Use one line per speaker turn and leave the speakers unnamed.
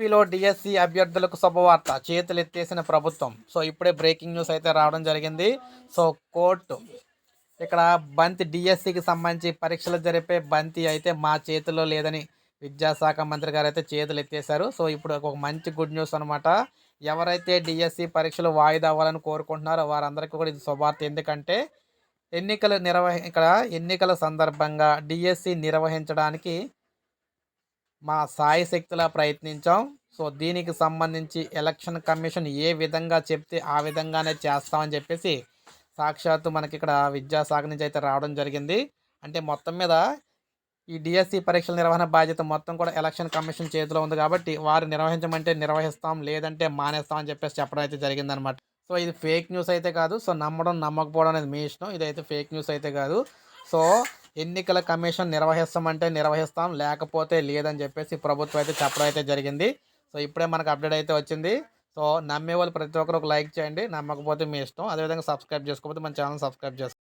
ఏపీలో డిఎస్సి అభ్యర్థులకు శుభవార్త. చేతులు ఎత్తేసిన ప్రభుత్వం. సో ఇప్పుడే బ్రేకింగ్ న్యూస్ అయితే రావడం జరిగింది. సో కోర్టు ఇక్కడ బంతి డిఎస్సికి సంబంధించి పరీక్షలు జరిపే బంతి అయితే మా చేతిలో లేదని విద్యాశాఖ మంత్రి గారు అయితే చేతులు ఎత్తేసారు సో ఇప్పుడు ఒక మంచి గుడ్ న్యూస్ అనమాట ఎవరైతే డిఎస్సి పరీక్షలు వాయిదా అవ్వాలని కోరుకుంటున్నారో వారందరికీ కూడా ఇది శుభార్త ఎందుకంటే ఎన్నికలు నిర్వహ ఇక్కడ ఎన్నికల సందర్భంగా డిఎస్సి నిర్వహించడానికి మా సాయి శక్తిలా ప్రయత్నించాం. సో దీనికి సంబంధించి ఎలక్షన్ కమిషన్ ఏ విధంగా చెప్తే ఆ విధంగానే చేస్తామని చెప్పేసి సాక్షాత్తు మనకి ఇక్కడ విద్యాశాఖ నుంచి అయితే రావడం జరిగింది. అంటే మొత్తం మీద ఈ డిఎస్సి పరీక్షల నిర్వహణ బాధ్యత మొత్తం కూడా ఎలక్షన్ కమిషన్ చేతిలో ఉంది కాబట్టి వారు నిర్వహించమంటే నిర్వహిస్తాం లేదంటే మానేస్తాం అని చెప్పేసి చెప్పడం అయితే జరిగిందనమాట. సో ఇది ఫేక్ న్యూస్ అయితే కాదు. సో నమ్మడం నమ్మకపోవడం అనేది మీ ఇష్టం. ఇదైతే ఫేక్ న్యూస్ అయితే కాదు. సో ఎన్నికల కమిషన్ నిర్వహిస్తామంటే నిర్వహిస్తాం లేకపోతే లేదని చెప్పేసి ప్రభుత్వం అయితే చెప్పడం అయితే జరిగింది. సో ఇప్పుడే మనకు అప్డేట్ అయితే వచ్చింది. సో నమ్మే వాళ్ళు ప్రతి ఒక్కరు ఒక లైక్ చేయండి. నమ్మకపోతే మీ ఇష్టం. అదేవిధంగా సబ్స్క్రైబ్ చేసుకోకపోతే మన ఛానల్ సబ్స్క్రైబ్ చేసుకోండి